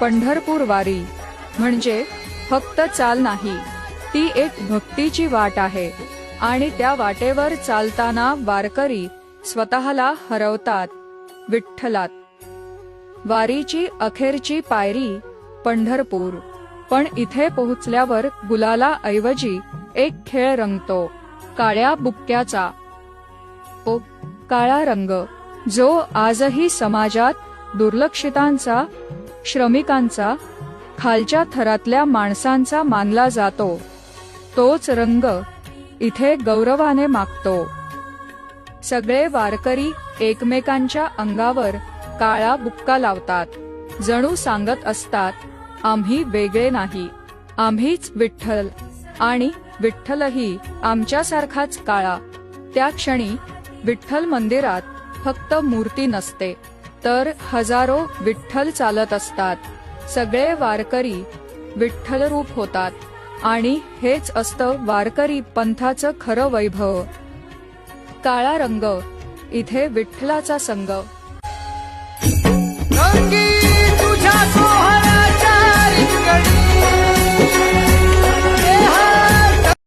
पंढरपूर वारी. म्हणजे फक्त चाल नाही ती एक भक्तीची वाट आहे. आणि त्या वाटेवर चालताना वारकरी स्वतःला हरवतात विठ्ठलात. वारीची अखेरची पायरी पंढरपूर. पण इथे पोहोचल्यावर गुलाला ऐवजी एक खेळ रंगतो काळ्या बुक्क्याचा. ओ काळा रंग जो आजही समाजात दुर्लक्षितांचा श्रमिकांचा खालच्या थरातल्या माणसांचा मानला जातो. तोच रंग इथे गौरवाने मागतो. सगळे वारकरी एकमेकांच्या अंगावर काळा बुक्का लावतात. जणू सांगत असतात आम्ही वेगळे नाही. आम्हीच विठ्ठल आणि विठ्ठलही आमच्यासारखाच काळा. त्या क्षणी विठ्ठल मंदिरात फक्त मूर्ती नसते. तर हजारो विठ्ठल चालत असतात. सगळे वारकरी विठ्ठल रूप होतात. आणि हेच असतं वारकरी पंथाचं खरं वैभव. काळा रंग इथे विठ्ठलाचा संग.